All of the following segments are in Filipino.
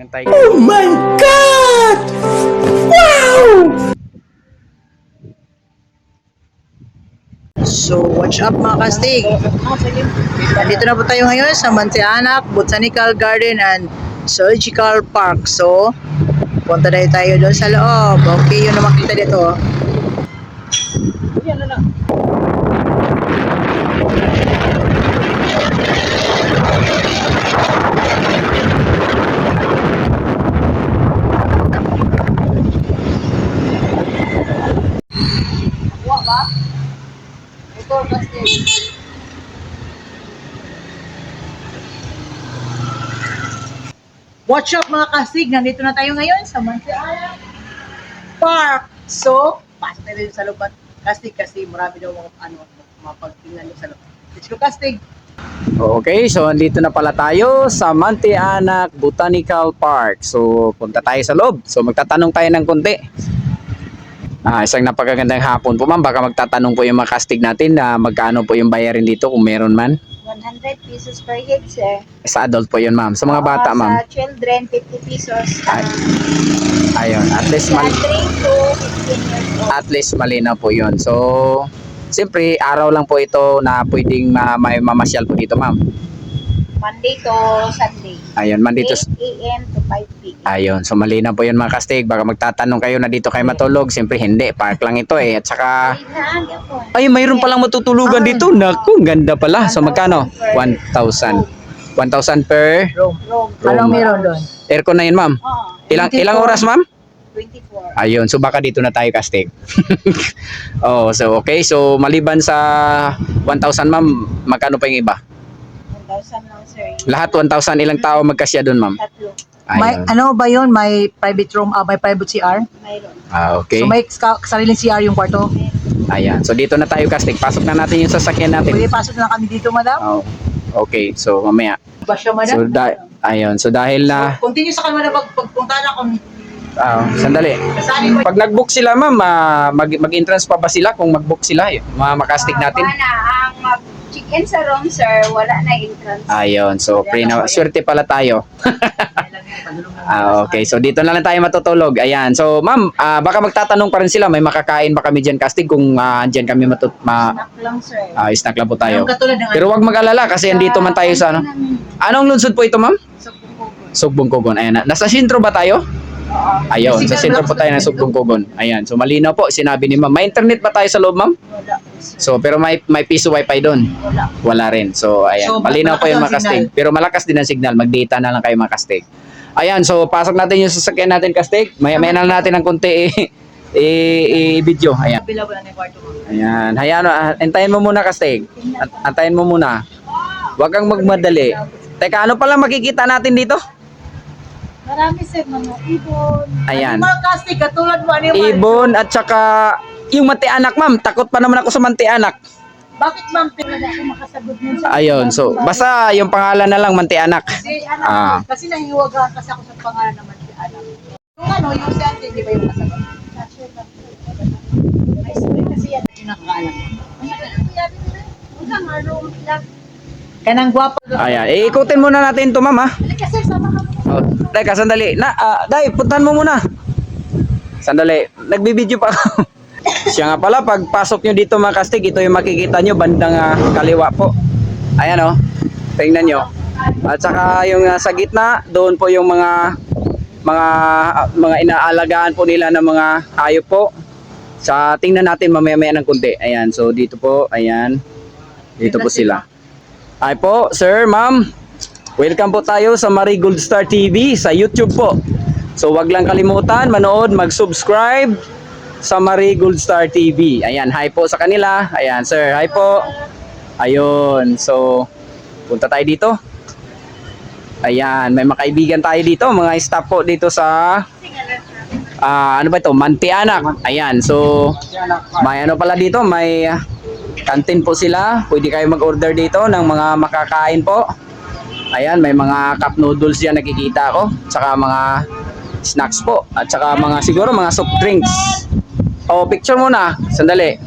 Antay Oh my God! Wow! So, watch up mga kastig. Nandito na po tayo ngayon sa Mantianak Botanical Garden and Surgical Park. So, punta na tayo doon sa loob. Okay, yun na makita dito. Ito, kastig. Watch up mga kastig. Nandito na tayo ngayon sa Mantianak Park. So, pasok na rin sa loob. at Kastig kasi marami daw mga ano, mapagtingnan sa loob. Let's go kastig. Okay, so andito na pala tayo sa Mantianak Botanical Park. So, punta tayo sa loob. So, magtatanong tayo ng konti. Ah, isang napakagandang hapon po ma'am. Baka magtatanong po yung mga kastig natin na magkano po yung bayarin dito kung meron man. 100 pesos per head, sir. Sa adult po yun ma'am. Sa mga bata Oo, ma'am. Sa children, 50 pesos. Ay, Uh, Ayun, at least sa mal 3 to 15 years old. at least malinaw po yun. So, siyempre, araw lang po ito na pwedeng ma may mamasyal po dito ma'am. Monday to Sunday. Ayun, man dito. 8 a.m. to 5 p.m. Ayun, so malinaw po yun mga kastig. Baka magtatanong kayo na dito kayo matulog. Siyempre hindi, park lang ito eh. At saka, Ay, mayroon palang matutulugan dito. Naku, ganda pala. So magkano? 1,000. 1,000 per Rome. Anong meron doon? aircon na yun ma'am. Ilang, 24. ilang oras ma'am? 24. Ayun, so baka dito na tayo kastig. oh, so okay. So maliban sa 1,000 ma'am, magkano pa yung iba? 1,000 lang, sir. Lahat 1,000 ilang tao magkasya doon ma'am? Tatlo. May, Ayun. ano ba yun? May private room, ah, may private CR? Mayroon. Ah, okay. So, may sariling CR yung kwarto? Ayan. So dito na tayo kastig. Pasok na natin yung sasakyan natin. Pwede pasok na kami dito, madam? Oh. Okay, so mamaya. Ba siya, madam? So da- ayun, so dahil na Continue sa kanila pag pagpunta na kung ah, sandali. Pag nag-book sila, ma'am, ah, mag mag-entrance pa ba sila kung mag-book sila? Yung Mga makastig natin. Ah, Wala, ang mag-check-in sa room, sir, wala na entrance. Ayun, so pre na swerte pala tayo. Ah, okay, so dito na lang tayo matutulog. Ayan. So, ma'am, ah, baka magtatanong pa rin sila, may makakain ba kami diyan casting kung uh, diyan kami matut ma Snack lang, sir. ah, snack lang po tayo. Yung katulad ng Pero wag mag-alala kasi andito man tayo sa ano. Anong lungsod po ito, ma'am? Sa. Sugbong Kogon. Ayan. na- Nasa sentro ba tayo? Ayun, sa sentro po tayo ng Sugbong Kogon. Ayan, so malinaw po, sinabi ni ma'am. May internet ba tayo sa loob, ma'am? Wala. So, pero may may piso wifi doon. Wala. Wala rin. So, ayan. So, malinaw po yung mga kastig. Pero malakas din ang signal. Mag-data na lang kayo mga kastig. Ayan, so pasok natin yung sasakyan natin kastig. May may na natin ng konti. Ayan. Wala na yung kwarto mo. Ayan. Hayaan mo, ah, antayin mo muna kastig. Antayin mo muna. Huwag kang magmadali. Teka, ano pala makikita natin dito? Marami, sir, mga ibon. Ayan. Animal casting, katulad mo, animal. Ibon at saka yung manti-anak, ma'am. Takot pa naman ako sa manti-anak. Bakit ma'am? Wala ako makasagot nun sa Ayun, so basta yung pangalan na lang manti-anak. Kasi, ano, Ah. kasi nahihiwagaan kasi ako sa pangalan naman si anak. Yung ano, yung si ate, di ba yung kasagot? Ay, sir, kasi yan. Yung nakakaalam. Lang. Kanang gwapa. Ayan, eh, ikutin muna natin to ma'am ha. Halika, sir, sama ka mo. Oh, teka, sandali. Na, ah, dai, puntahan mo muna. Sandali, nagbibideo pa ako. Siya nga pala, pagpasok nyo dito mga kastig, ito yung makikita nyo, bandang ah, kaliwa po. Ayan oh, tingnan nyo. At saka yung ah, sa gitna, doon po yung mga mga ah, mga inaalagaan po nila ng mga hayop po. Sa tingnan natin mamaya-maya ng kunti. Ayan, so dito po, ayan. Dito po sila. Ay po, sir, ma'am. Welcome po tayo sa Marie Gold Star TV sa YouTube po. So wag lang kalimutan manood, mag-subscribe sa Marie Gold Star TV. Ayan, hi po sa kanila. Ayan, sir, hi po. Ayun, so punta tayo dito. Ayan, may mga kaibigan tayo dito, mga staff po dito sa ah, ano ba ito? Mantianak. Ayan, so may ano pala dito, may kantin po sila. Pwede kayo mag-order dito ng mga makakain po. Ayan, may mga cup noodles yan nakikita ko. Tsaka mga snacks po. At saka mga siguro mga soft drinks. O, picture muna. Sandali.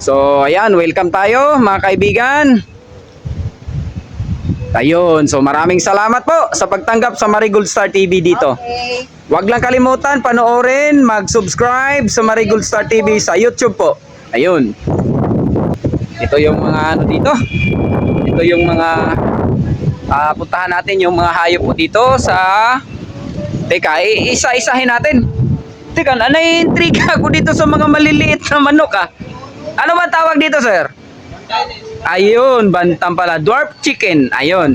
So, ayan, welcome tayo mga kaibigan. Ayun, so maraming salamat po sa pagtanggap sa Marigold Star TV dito. Okay. Huwag lang kalimutan panoorin, mag-subscribe sa Marigold Star TV sa YouTube po. Ayun. Ito yung mga ano dito. Ito yung mga ah, puntahan natin yung mga hayop po dito sa Teka, isa-isahin natin. Teka, na intriga ako dito sa mga maliliit na manok ah. Ano ba tawag dito, sir? Ayun, bantam pala. Dwarf chicken. Ayun.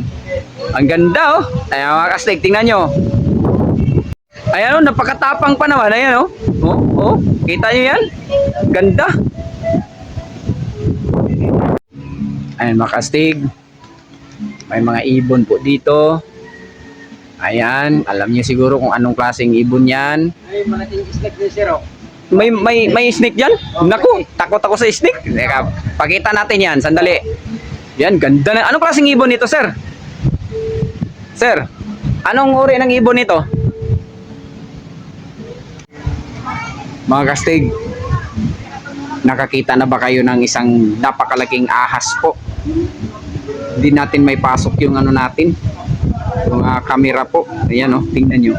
Ang ganda oh. Ayan mga kastig, tingnan nyo. Ayan oh, napakatapang pa naman. Ayan oh. Oh, oh. Kita nyo yan? Ganda. Ayan mga kastig. May mga ibon po dito. Ayan, alam niyo siguro kung anong klaseng ibon yan. May may may snake diyan? Naku, takot ako sa snake. Teka, pakita natin 'yan, sandali. Yan, ganda na. Anong klaseng ibon nito, sir? Sir, anong uri ng ibon nito? Mga kastig, nakakita na ba kayo ng isang napakalaking ahas po? Hindi natin may pasok yung ano natin, yung ah, camera po. Ayan oh, tingnan nyo.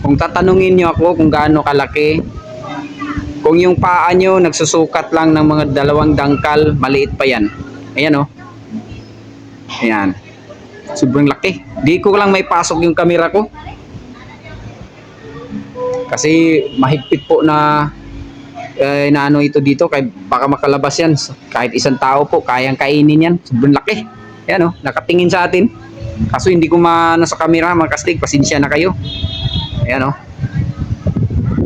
Kung tatanungin nyo ako kung gaano kalaki, kung yung paa nyo nagsusukat lang ng mga dalawang dangkal, maliit pa yan. Ayan oh. Ayan. Sobrang laki. Di ko lang may pasok yung camera ko. Kasi mahigpit po na eh, na ano ito dito kay baka makalabas yan. Kahit isang tao po kayang kainin yan. Sobrang laki. Yan oh nakatingin sa atin. Kaso hindi ko ma sa camera mga kastig pasensya na kayo. Ayan oh.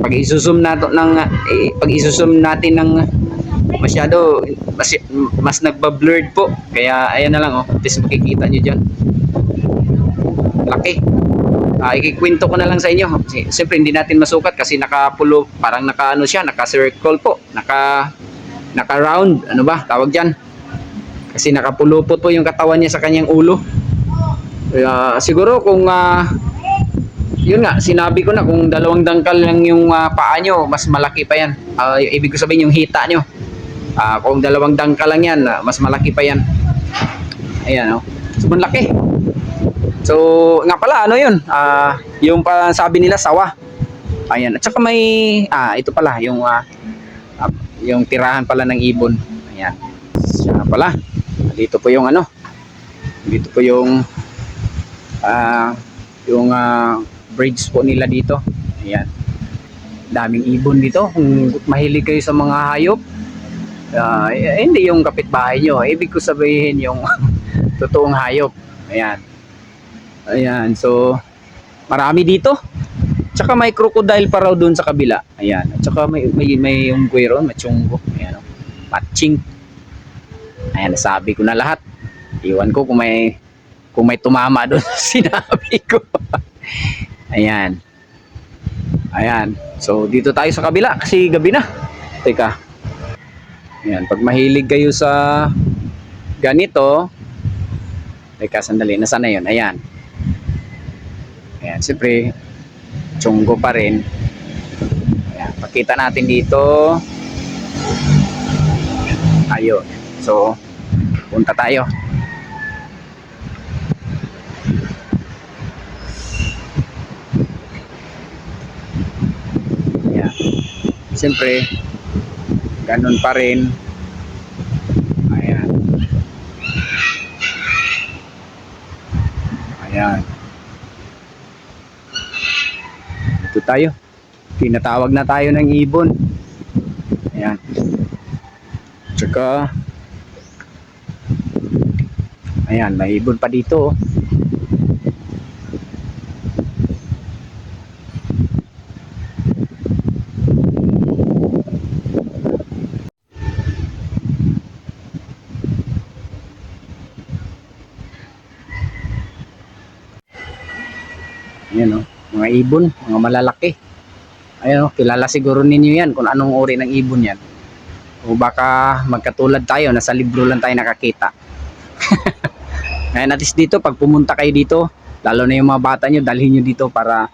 Pag isusum nato ng eh, pag isusum natin ng masyado mas, mas nagba-blurred po. Kaya ayan na lang oh. At least makikita nyo dyan. Laki Ah, ikikwento ko na lang sa inyo. Si- Siyempre hindi natin masukat kasi nakapulo, parang naka ano siya, naka-circle po, naka naka-round, ano ba tawag diyan? Kasi nakapulupot po yung katawan niya sa kanyang ulo. Kaya siguro kung ah, yun nga, sinabi ko na kung dalawang dangkal lang yung ah, paa nyo, mas malaki pa yan. Y- ibig ko sabihin yung hita nyo. Ah, kung dalawang dangkal lang yan, ah, mas malaki pa yan. Ayan, oh. Sobrang laki. So, nga pala, ano yun? Ah, yung pa sabi nila, sawa. Ayan. At saka may, ah, ito pala, yung, ah, yung tirahan pala ng ibon. Ayan. Siya pala. Dito po yung ano. Dito po yung, ah, yung, ah, bridge po nila dito. Ayan. Daming ibon dito. Kung mahilig kayo sa mga hayop, eh, hindi yung kapitbahay nyo. Ibig ko sabihin yung totoong hayop. Ayan. Ayan, so marami dito. Tsaka may crocodile pa raw doon sa kabila. Ayan. At saka may may may unggoy ron, machunggo. Ayan. oh. Matching. Ayan, nasabi ko na lahat. Iwan ko kung may kung may tumama doon sinabi ko. Ayan. Ayan. So dito tayo sa kabila kasi gabi na. Teka. Ayan, pag mahilig kayo sa ganito, Teka, sandali. Nasaan na yun? Ayan. Ayan, siyempre, chunggo pa rin. Ayan, pakita natin dito. Ayun. So, punta tayo. Ayan. Siyempre, ganun pa rin. Ayan. Ayan. Ito tayo. Tinatawag na tayo ng ibon. Ayan. Tsaka, ayan, may ibon pa dito. oh. Ayan oh, ibon, mga malalaki. Ayan oh, kilala siguro ninyo yan kung anong uri ng ibon yan. O baka magkatulad tayo, nasa libro lang tayo nakakita. Ngayon at least dito, pag pumunta kayo dito, lalo na yung mga bata nyo, dalhin nyo dito para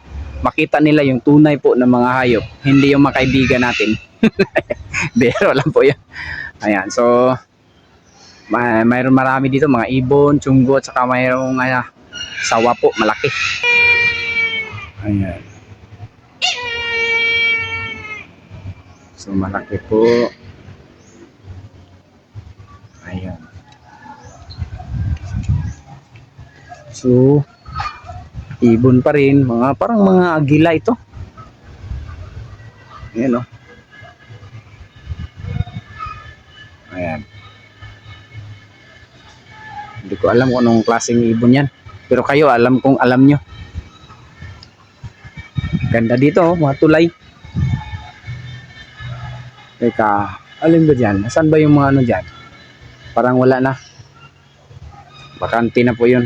makita nila yung tunay po ng mga hayop. Hindi yung mga kaibigan natin. Bero lang po yan. Ayan, so May, mayroon marami dito, mga ibon, tsunggo, at saka mayroong uh, sawa po, malaki. Ayan. So, malaki po. Ayan. So, ibon pa rin. Mga, parang mga agila ito. Ayan o. Ayan. Hindi ko alam kung anong klaseng ibon yan. Pero kayo, alam kong alam nyo. Ganda dito, oh, mga tulay. Teka, alin ba dyan? Nasaan ba yung mga ano dyan? Parang wala na. Bakante na po yun.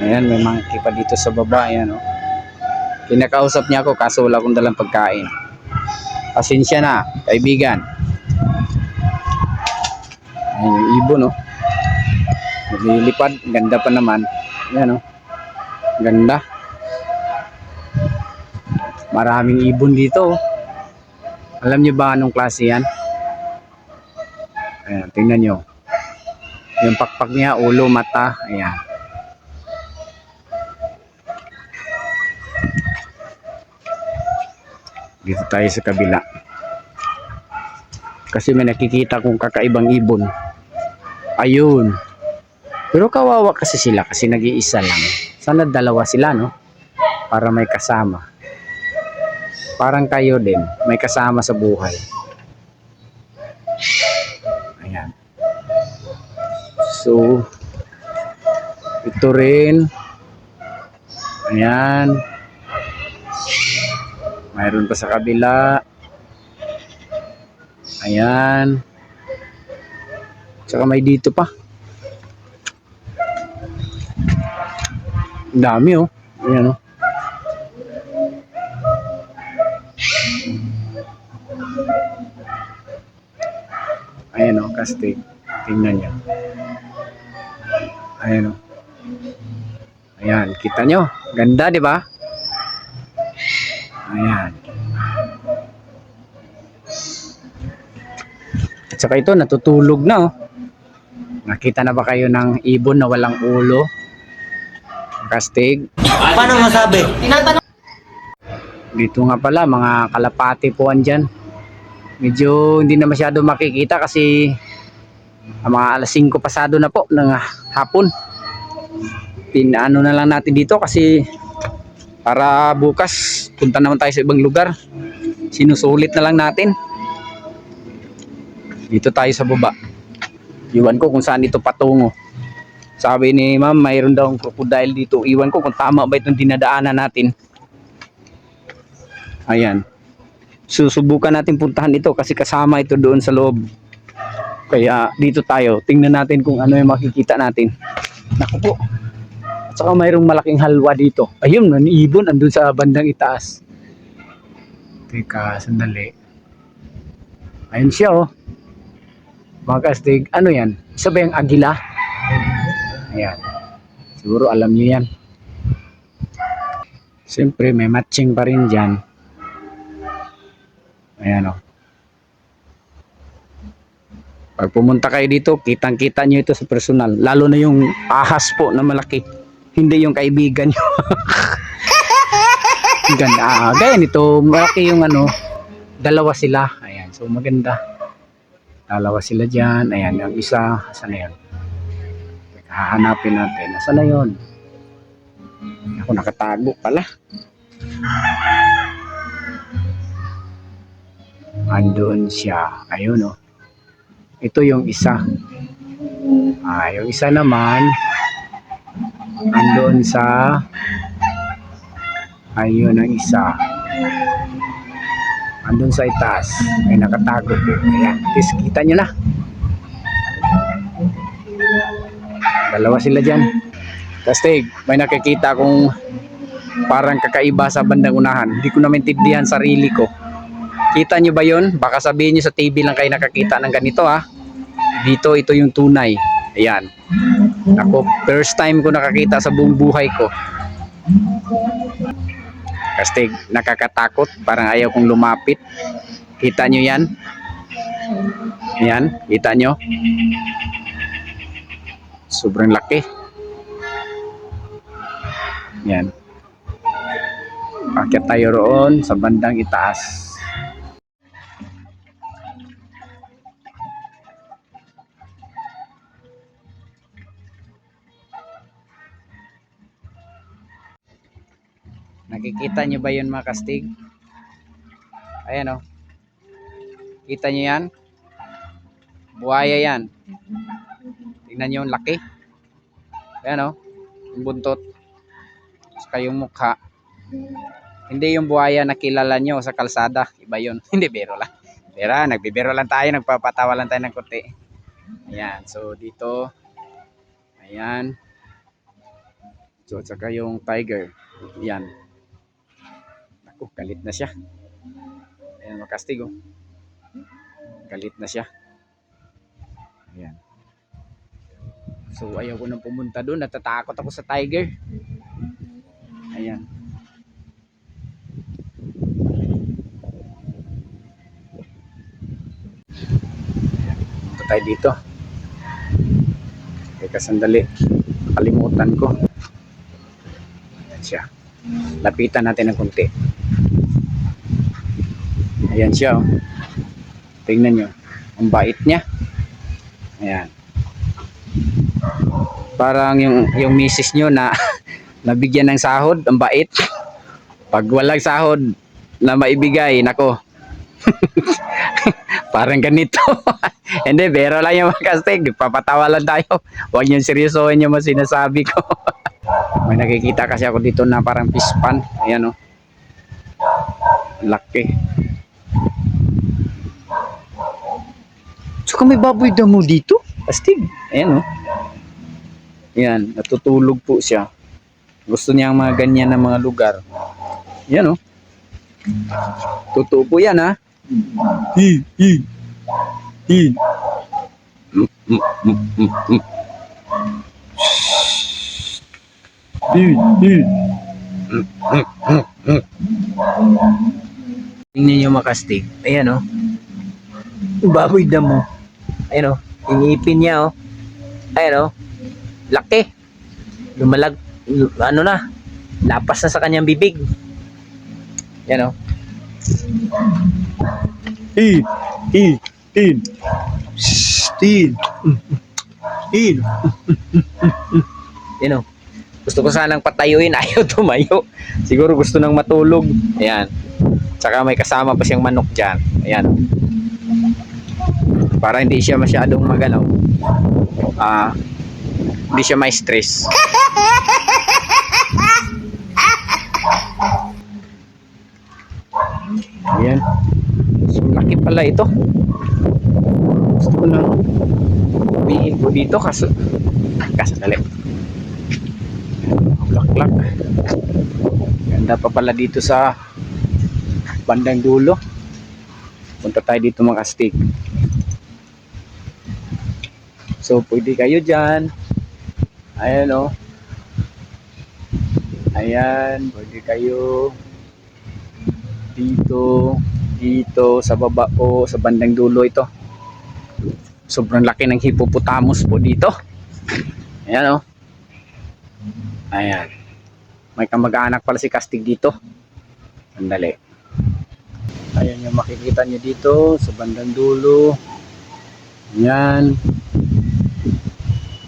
Ayan, may mga kipa dito sa baba. Ayan, oh. Kinakausap niya ako kaso wala akong dalang pagkain. Pasensya na, kaibigan. Ayan yung ibon, oh. Naglilipad. Ganda pa naman. Ayan, oh. Ganda. Maraming ibon dito, oh. Alam niyo ba anong klase yan? Ayan, tingnan nyo. Yung pakpak niya, ulo, mata. Ayan. Dito tayo sa kabila. Kasi may nakikita kong kakaibang ibon. Ayun. Pero kawawa kasi sila kasi nag-iisa lang. Sana dalawa sila, no? Para may kasama. Parang kayo din, may kasama sa buhay. Ayan. So, ito rin. Ayan. Mayroon pa sa kabila. Ayan. Tsaka may dito pa. Dami oh. Ayan oh. Ayan o, kastig. Tingnan nyo. Ayan o. Ayan, kita nyo. Ganda, di ba? Ayan. At saka ito, natutulog na oh. Nakita na ba kayo ng ibon na walang ulo? Kastig. Paano masabi? Dito nga pala, mga kalapati po andyan. Medyo hindi na masyado makikita kasi mga alas 5 pasado na po ng hapon. Pinaano na lang natin dito kasi para bukas punta naman tayo sa ibang lugar. Sinusulit na lang natin. Dito tayo sa baba. Iwan ko kung saan ito patungo. Sabi ni ma'am, mayroon daw crocodile dito. Iwan ko kung tama ba itong dinadaanan natin. Ayan. Susubukan natin puntahan ito kasi kasama ito doon sa loob. Kaya dito tayo. Tingnan natin kung ano yung makikita natin. Naku po. At saka mayroong malaking halwa dito. Ayun, nanibon andun sa bandang itaas. Teka, sandali. Ayun siya oh. Mga kastig, ano yan? Isa ba yung agila? Ayan. Siguro alam niyo yan. Siyempre, may matching pa rin dyan. Ayan o. Pag pumunta kayo dito, kitang-kita nyo ito sa personal. Lalo na yung ahas po na malaki. Hindi yung kaibigan nyo. Ganda. Ah, gaya nito, malaki yung ano, dalawa sila. Ayan, so maganda. Dalawa sila dyan. Ayan, yung isa, saan na yun? Hahanapin natin. Nasaan na yun? Ako nakatago pala. Andoon siya. Ayun oh. Ito yung isa. Ah, yung isa naman andoon sa ayun ang isa. Andun sa itaas. Ay nakatago po. Ayan. Tis, kita nyo na. Dalawa sila dyan. Kastig, may nakikita kong parang kakaiba sa bandang unahan. Hindi ko na maintindihan sarili ko. Kita nyo ba yun? Baka sabihin nyo sa TV lang kayo nakakita ng ganito ha. Dito, ito yung tunay. Ayan. Ako, first time ko nakakita sa buong buhay ko. Kastig, nakakatakot. Parang ayaw kong lumapit. Kita nyo yan? Ayan, kita nyo? Sobrang laki. Yan. Akyat tayo roon sa bandang itaas. Nakikita nyo ba yun mga kastig? Ayan o. Kita nyo yan? Buhaya yan. Tingnan nyo yung laki. Ayan o. Yung buntot. Saka yung mukha. Hindi yung buhaya na kilala nyo sa kalsada. Iba yun. Hindi, biro lang. Bira, nagbibiro lang tayo. Nagpapatawa lang tayo ng konti. Ayan. So, dito. Ayan. So, at saka yung tiger. Yan. Ako, galit na siya. Ayan, makastig oh. Galit na siya. Ayan. So, ayaw ko nang pumunta doon. Natatakot ako sa tiger. Ayan. Punta tayo dito. Teka, sandali. Nakalimutan ko. Ayan siya. Lapitan natin ng konti. Ayan siya. Oh. Tingnan nyo. Ang bait niya. Ayan. Parang yung, yung misis nyo na nabigyan ng sahod. Ang bait. Pag walang sahod na maibigay, nako. Parang ganito. Hindi, pero lang yung mga kastig. Papatawa lang tayo. Huwag nyo seryosohin yung mga sinasabi ko. May nakikita kasi ako dito na parang fish pan. Ayan o. Laki. So may baboy damo dito? Astig. Ayan o. Ayan, natutulog po siya. Gusto niya ang mga ganyan na mga lugar. Ayan o. Totoo po yan ha. Hi, hi. Hi. Mm, mm, mm, mm, mm. Hi, hi. Mm, mm, mm, mm. Tingnan niyo makastig. Ayan o. Baboy damo. Ayan o. Inipin niya o. Ayan o. Laki. Lumalag. Ano na. Lapas na sa kanyang bibig. Yan o. Tin. Tin. Tin. Tin. Tin. Yan o. Gusto ko sanang patayuin. Ayaw tumayo. Siguro gusto nang matulog. Ayan. Tsaka may kasama pa siyang manok dyan. Ayan. Para hindi siya masyadong magalaw. Ah, hindi siya may stress. Ayan. So, laki pala ito. Gusto ko nang umiin ko dito kaso kaso dali. Laklak. Ganda pa pala dito sa bandang dulo. Punta tayo dito mga stick. So, pwede kayo dyan. Ayan o. Ayan, pwede kayo dito, dito, sa baba po, sa bandang dulo ito. Sobrang laki ng hippopotamus po dito. Ayan o. Ayan. May kamag-anak pala si Kastig dito. Sandali. Ayan yung makikita nyo dito sa bandang dulo. Ayan.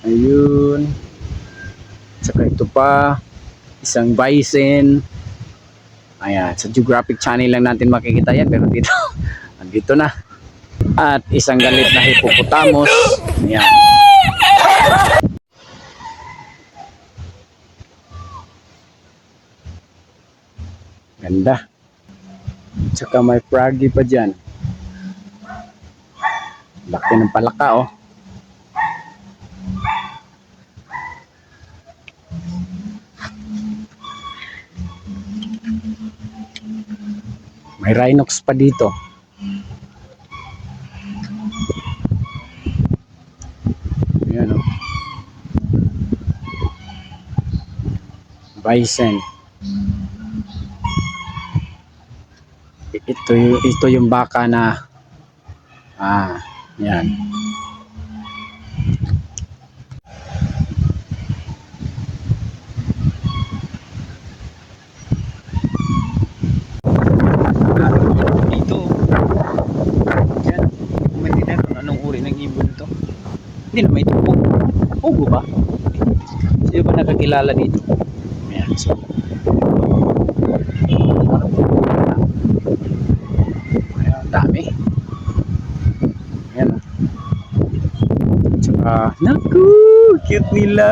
Ayun. Saka ito pa. Isang bison. Ayan. Sa Geographic Channel lang natin makikita yan. Pero dito, andito na. At isang galit na hippopotamus. Ayan. Ganda. Tsaka may froggy pa dyan. Laki ng palaka oh. May rhinox pa dito. Ayan oh. Bison. ito yung ito yung baka na ah yan. Dito yan. Pwede na kung anong uri ng ibon to. Hindi na may tupong ugo ba? Sino ba nakakilala dito? Naku, cute nila.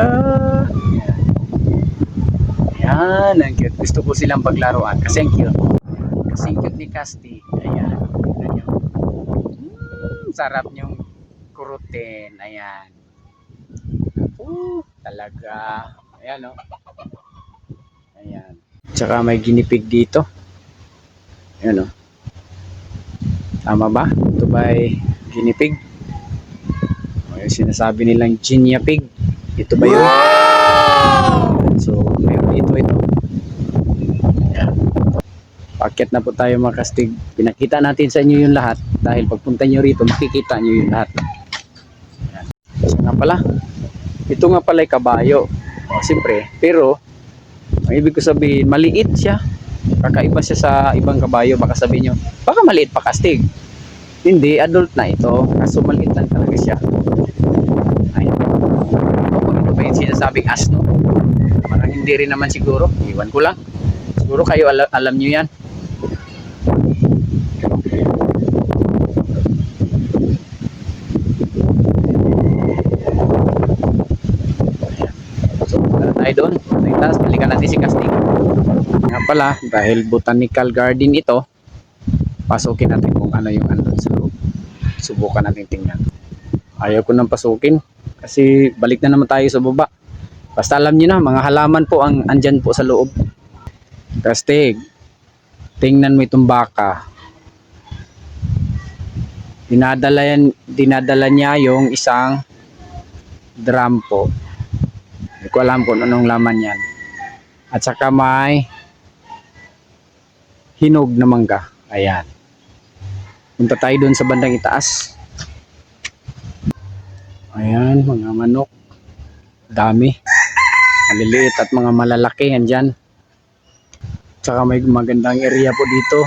Ayan, ang cute. Gusto ko silang paglaruan kasi ang cute. Kasi ang cute ni Casti. Ayan. Tignan nyo. Mm, sarap niyong kurutin. Ayan. Uh, talaga. Ayan, oh. Ayan. Tsaka may ginipig dito. Ayan, oh. Tama ba? Ito ba ay ginipig? Yung sinasabi nilang ginia pig. Ito ba yun? So, meron dito ito. Ayan. Paket na po tayo mga kastig. Pinakita natin sa inyo yung lahat dahil pagpunta nyo rito makikita nyo yung lahat. Ayan. So nga pala, ito nga pala ay kabayo. O, siyempre, pero ang ibig ko sabihin, maliit siya. Kakaiba siya sa ibang kabayo. Baka sabihin nyo, baka maliit pa kastig. Hindi, adult na ito. Kaso maliit lang talaga siya. Ayun. Ano ba yung sinasabing asno? Parang hindi rin naman siguro. Iwan ko lang. Siguro kayo alam, alam nyo yan. Tayo doon. Taas, balikan natin si Casting. Nga pala, dahil botanical garden ito, pasukin natin kung ano yung andun sa loob. Subukan natin tingnan. Ayaw ko nang pasukin kasi balik na naman tayo sa baba. Basta alam niyo na, mga halaman po ang andyan po sa loob. Kastig, tingnan mo itong baka. Dinadala, yan, dinadala niya yung isang drum po. Hindi ko alam kung anong laman yan. At saka may hinog na mangga. Ayan. Punta tayo doon sa bandang itaas. Ayan, mga manok. Dami. Maliliit at mga malalaki andyan. Tsaka may magandang area po dito.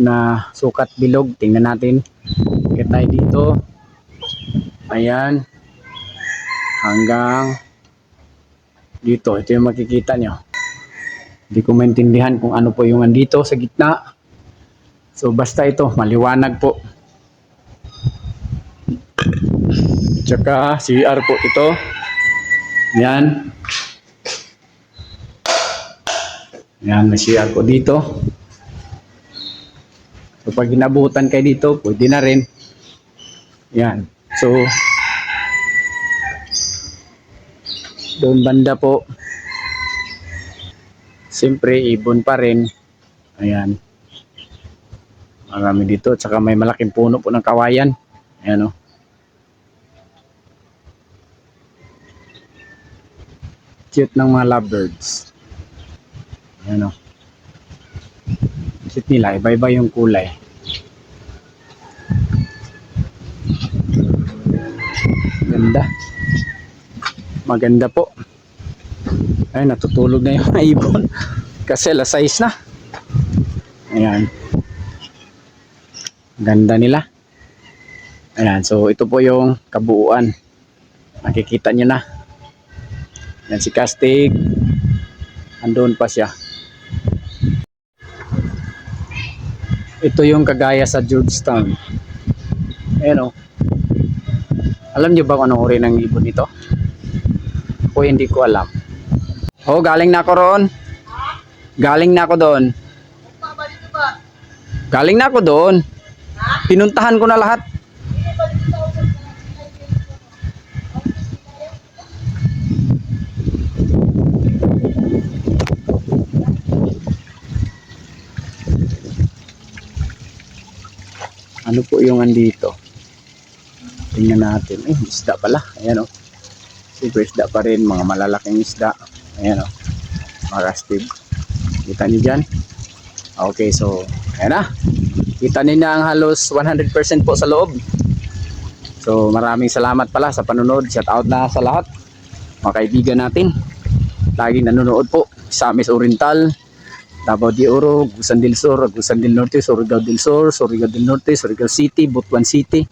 Na sukat bilog. Tingnan natin. Kaya tayo dito. Ayan. Hanggang dito. Ito yung makikita nyo. Hindi ko maintindihan kung ano po yung andito sa gitna. So basta ito, maliwanag po. Tsaka CR po ito. Yan. Yan, may CR po dito. So pag inabutan kayo dito, pwede na rin. Yan. So, doon banda po. Siyempre, ibon pa rin. Ayan. Marami dito. Tsaka may malaking puno po ng kawayan. Ayan o. Cute ng mga lovebirds. Ayan o. Cute nila. Iba-iba yung kulay. Ganda. Maganda po. Ay, natutulog na yung ibon. Kasi alas 6 na. Ayan. Ganda nila. Ayan, so ito po yung kabuuan. Makikita nyo na. Yan si Castig. Andun pa siya. Ito yung kagaya sa Georgetown. Ayan o. Alam nyo ba kung anong uri ng ibon ito? Ako hindi ko alam. Oh, galing na ako roon. Galing na ako doon. Galing na ako doon. Pinuntahan ko na lahat. Ano po yung andito? Tingnan natin. Eh, isda pala. Ayan o. Oh. Super isda pa rin. Mga malalaking isda. Ayan o. Oh. Mga kastig. Kita niyo dyan? Okay, so, ayan na. Kita niyo na ang halos 100% po sa loob. So, maraming salamat pala sa panunod. Shout out na sa lahat. Mga kaibigan natin. Laging nanonood po. Sa Amis Oriental, Davao de Oro, Gusan del Sur, Gusan del Norte, Surigao del Sur, Surigao del Norte, Surigao City, Butuan City.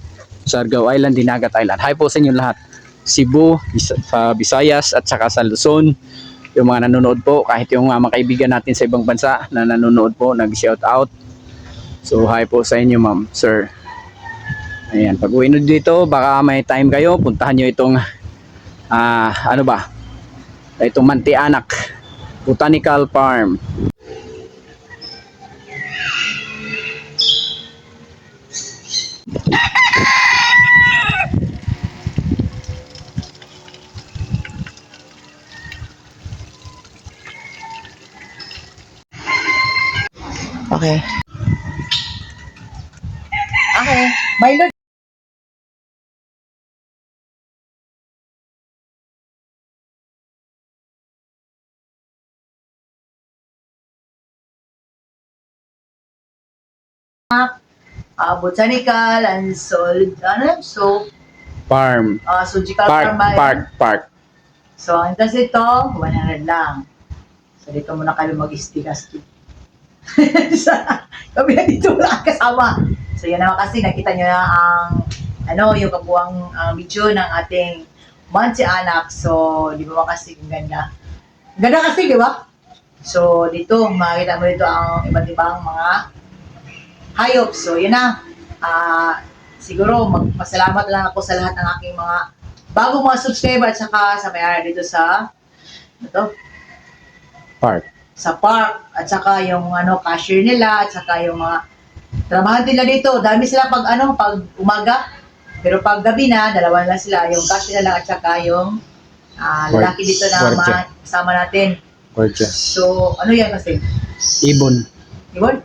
Siargao Island, Dinagat Island. Hi po sa inyo lahat. Cebu, sa Visayas at saka sa Luzon. Yung mga nanonood po, kahit yung mga kaibigan natin sa ibang bansa na nanonood po, nag-shout out. So hi po sa inyo ma'am, sir. Ayan, pag uwi dito, baka may time kayo, puntahan nyo itong, ah, ano ba, itong Mantianak Botanical Farm. Okay. Okay. Bye, Lord. Uh, botanical and solid, ano, so, Farm. uh, surgical Park, farm park, park. So, ang interest dito, 100 lang. So, dito muna kayo mag-stick-stick. sa kabila dito wala kasama. So, yan naman kasi nakita nyo na ang ano, yung kabuang ang video ng ating Mansi Anak. So, di ba kasi ang ganda? Ganda kasi, di ba? So, dito, makikita mo dito ang iba't ibang mga hayop. So, yun na. Ah, siguro, magpasalamat lang ako sa lahat ng aking mga bagong mga subscriber at saka sa may dito sa ito, Park. sa park at saka yung ano cashier nila at saka yung mga trabahan nila dito. Dami sila pag ano pag umaga. Pero pag gabi na, dalawa na lang sila. Yung cashier na lang at saka yung ah, lalaki dito na Guardia. mga kasama natin. Gorgeous. So, ano yan kasi? Ibon. Ibon?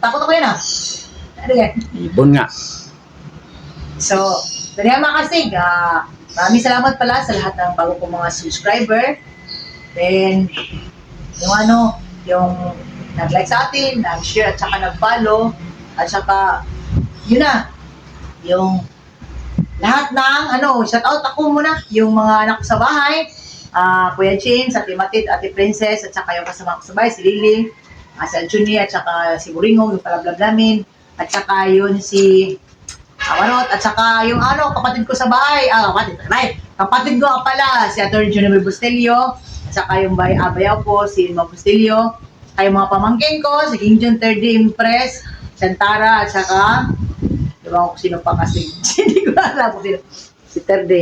Takot ako yan ah. Ano yan? Ibon nga. So, ganyan mga kasig, ah, maraming salamat pala sa lahat ng bago kong mga subscriber. Then, yung ano, yung nag-like sa atin, nag-share at saka nag-follow, at saka, yun na, yung lahat ng, ano, shout out ako muna, yung mga anak sa bahay, ah Kuya James, Ate Matit, Ate Princess, at saka yung kasama ko sa bahay, si Lily, ah, si Aljunia, at saka si Buringo, yung palablab namin, at saka yun si Amarot, at saka yung ano, kapatid ko sa bahay, ah, kapatid, right, kapatid ko pala, si Atty. Junior Bustillo, at saka yung bay, abayaw ko, si Ilma Bustillo, yung mga pamangkin ko, si King John 3D Impress, Santara, at saka, di ba kung sino pa kasi, hindi ko alam kung sino, si 3D.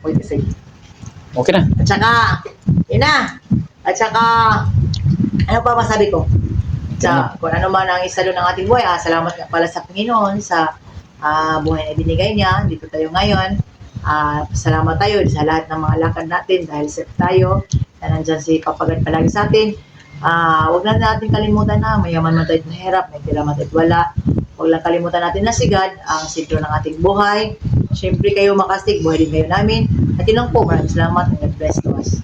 Wait a second. Okay na. At saka, yun na. At saka, ano pa masabi ko? Sa, kung ano man ang isa doon ng ating buhay, ah, salamat nga pala sa Panginoon sa ah, buhay na binigay niya. Dito tayo ngayon. Ah, salamat tayo sa lahat ng mga lakad natin dahil safe tayo na nandyan si Papagat palagi sa atin. Ah, wag na natin kalimutan na mayaman man tayo hirap, may tira man tayo wala. Huwag lang kalimutan natin na si God, ang sentro ng ating buhay. Siyempre kayo makastig, buhay din kayo namin. At yun lang po, maraming salamat and God bless to us.